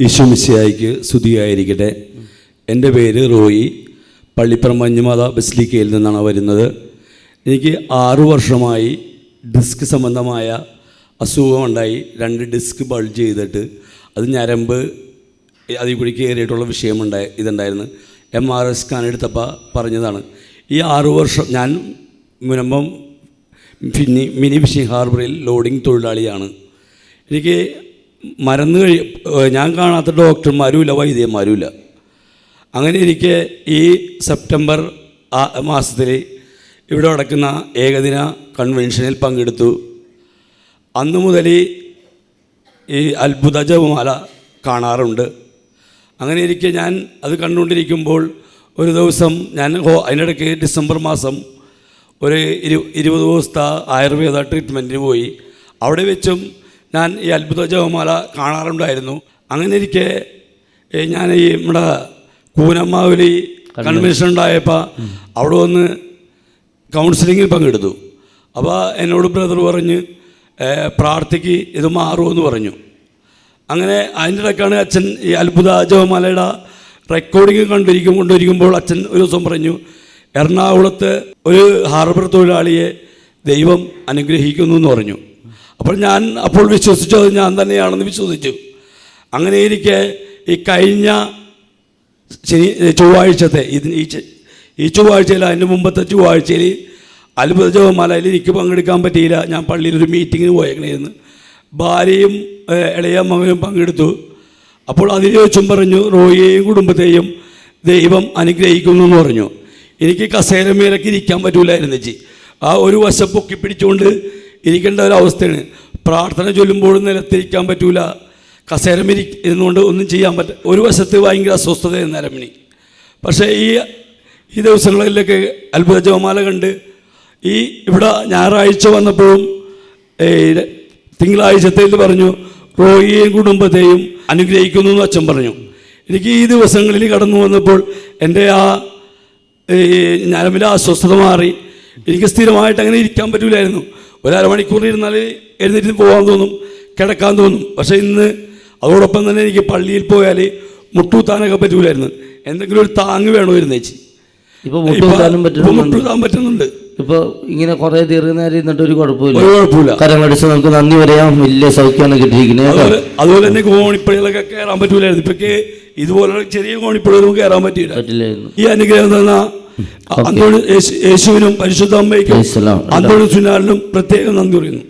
ഈശോമിശിയായിക്ക് സ്തുതിയായിരിക്കട്ടെ. എന്റെ പേര് റോയി. പള്ളിപ്പുറം മഞ്ഞുമാത ബസ്ലിക്കയിൽ നിന്നാണ് വരുന്നത്. എനിക്ക് ആറു വർഷമായി ഡിസ്ക് സംബന്ധമായ അസുഖമുണ്ടായി. രണ്ട് ഡിസ്ക് ബൾജ് ചെയ്തിട്ട് അത് ഞരമ്പ് അതിൽ കൂടി കയറിയിട്ടുള്ള വിഷയമുണ്ടായി ഇതുണ്ടായിരുന്നു. എം ആർ എസ് സ്കാൻ എടുത്തപ്പോൾ പറഞ്ഞതാണ്. ഈ ആറു വർഷം ഞാൻ മുനമ്പം മിനി ഫിഷിംഗ് ഹാർബറിൽ ലോഡിംഗ് തൊഴിലാളിയാണ്. എനിക്ക് മറന്നു കഴി ഞാൻ കാണാത്ത ഡോക്ടർമാരുമില്ല വൈദ്യന്മാരുമില്ല. അങ്ങനെ ഇരിക്കെ ഈ സെപ്റ്റംബർ മാസത്തിൽ ഇവിടെ നടക്കുന്ന ഏകദിന കൺവെൻഷനിൽ പങ്കെടുത്തു. അന്നു മുതൽ ഈ അത്ഭുത ജപമാല കാണാറുണ്ട്. അങ്ങനെ ഇരിക്കെ ഞാൻ അത് കണ്ടുകൊണ്ടിരിക്കുമ്പോൾ ഒരു ദിവസം ഞാൻ ഹോ അതിനിടയ്ക്ക് ഡിസംബർ മാസം ഒരു ഇരു ഇരുപത് ദിവസത്തെ ആയുർവേദ ട്രീറ്റ്മെന്റിന് പോയി. അവിടെ വെച്ചും ഞാൻ ഈ അത്ഭുത ജപമാല കാണാറുണ്ടായിരുന്നു. അങ്ങനെ ഇരിക്കെ ഞാൻ ഈ നമ്മുടെ കൂനമ്മാവലി കൺവെൻഷൻ ഉണ്ടായപ്പോൾ അവിടെ വന്ന് കൗൺസിലിങ്ങിൽ പങ്കെടുത്തു. അപ്പോൾ എന്നോട് ബ്രദർ പറഞ്ഞ് "ഏ, പ്രാർത്ഥിക്ക് ഇത് മാറുമെന്ന് പറഞ്ഞു. അങ്ങനെ അതിന്റെ ഇടയ്ക്കാണ് അച്ഛൻ ഈ അത്ഭുത ജപമാലയുടെ റെക്കോർഡിങ് കണ്ടിരിക്കും കൊണ്ടിരിക്കുമ്പോൾ അച്ഛൻ ഒരു ദിവസം പറഞ്ഞു എറണാകുളത്ത് ഒരു ഹാർബർ തൊഴിലാളിയെ ദൈവം അനുഗ്രഹിക്കുന്നു എന്ന് പറഞ്ഞു. അപ്പോൾ ഞാൻ അപ്പോൾ വിശ്വസിച്ചു അത് ഞാൻ തന്നെയാണെന്ന് വിശ്വസിച്ചു. അങ്ങനെ ഇരിക്കെ ഈ കഴിഞ്ഞ ശനി ചൊവ്വാഴ്ചത്തെ ഇതിന് ഈ ഈ ചൊവ്വാഴ്ചയിൽ അതിന്റെ മുമ്പത്തെ ചൊവ്വാഴ്ചയിൽ അത്ഭുത ജപമാലയിൽ എനിക്ക് പങ്കെടുക്കാൻ പറ്റിയില്ല. ഞാൻ പള്ളിയിൽ ഒരു മീറ്റിങ്ങിന് പോയേക്കണേന്ന് ഭാര്യയും ഇളയ മകനും പങ്കെടുത്തു. അപ്പോൾ അതിൽ വെച്ചും പറഞ്ഞു റോയിയെയും കുടുംബത്തെയും ദൈവം അനുഗ്രഹിക്കുന്നു എന്ന് പറഞ്ഞു. എനിക്ക് കസേരമേലൊക്കെ ഇരിക്കാൻ പറ്റൂലായിരുന്നു ചേച്ചി. ആ ഒരു വശം പൊക്കി പിടിച്ചുകൊണ്ട് ഇരിക്കേണ്ട ഒരു അവസ്ഥയാണ്. പ്രാർത്ഥന ചൊല്ലുമ്പോഴും നിലത്തിരിക്കാൻ പറ്റൂല. കസേരമിരി ഇരുന്നുകൊണ്ട് ഒന്നും ചെയ്യാൻ പറ്റും ഒരു വശത്ത് ഭയങ്കര അസ്വസ്ഥത നരമിണി പക്ഷേ ഈ ഈ ദിവസങ്ങളിലൊക്കെ അത്ഭുത ജപമാല കണ്ട് ഈ ഇവിടെ ഞായറാഴ്ച വന്നപ്പോഴും തിങ്കളാഴ്ചത്തെ പറഞ്ഞു റോയിയെയും കുടുംബത്തെയും അനുഗ്രഹിക്കുന്നു എന്ന് അച്ഛൻ പറഞ്ഞു. എനിക്ക് ഈ ദിവസങ്ങളിൽ കടന്നു വന്നപ്പോൾ എന്റെ ആ ഞരമ്പിലെ അസ്വസ്ഥത മാറി. എനിക്ക് സ്ഥിരമായിട്ട് അങ്ങനെ ഇരിക്കാൻ പറ്റൂലായിരുന്നു. ഒരു അരമണിക്കൂർ ഇരുന്നാൽ എഴുന്നേറ്റ് പോകാൻ തോന്നും കിടക്കാൻ തോന്നും. പക്ഷേ ഇന്ന് അതോടൊപ്പം തന്നെ എനിക്ക് പള്ളിയിൽ പോയാൽ മുട്ടൂത്താനൊക്കെ പറ്റൂലായിരുന്നു. എന്തെങ്കിലും ഒരു താങ്ങ് വേണമായിരുന്നു ചേച്ചി ഇപ്പൊ മുട്ടുകുത്താനും ഇപ്പൊ പറ്റുന്നുണ്ട്. പറ്റുന്നുണ്ട്. ഇപ്പൊ ഇങ്ങനെ കുറെ ദീർഘനേരം ഇരുന്നിട്ട് ഒരു കുഴപ്പമില്ല ഒരു കുഴപ്പമില്ല കരങ്ങളടിച്ച് നമുക്ക് നന്ദി പറയാം. വലിയ സൗഖ്യമാണ് കിട്ടിയിരിക്കുന്നത് കേട്ടോ. അതുപോലെ അതുപോലെ തന്നെ കോണിപ്പടികളൊക്കെ കയറാൻ പറ്റൂലായിരുന്നു. ഇപ്പൊക്കെ ഇതുപോലെ ചെറിയ കോണിപ്പടികളും കയറാൻ പറ്റില്ല പറ്റില്ലായിരുന്നു. ഈ അനുഗ്രഹം തന്ന അന്തോണി യേശുവിനും പരിശുദ്ധ അമ്മയ്ക്കും. അന്തോണി സുനാലിനും പ്രത്യേകം നന്ദി പറയുന്നു.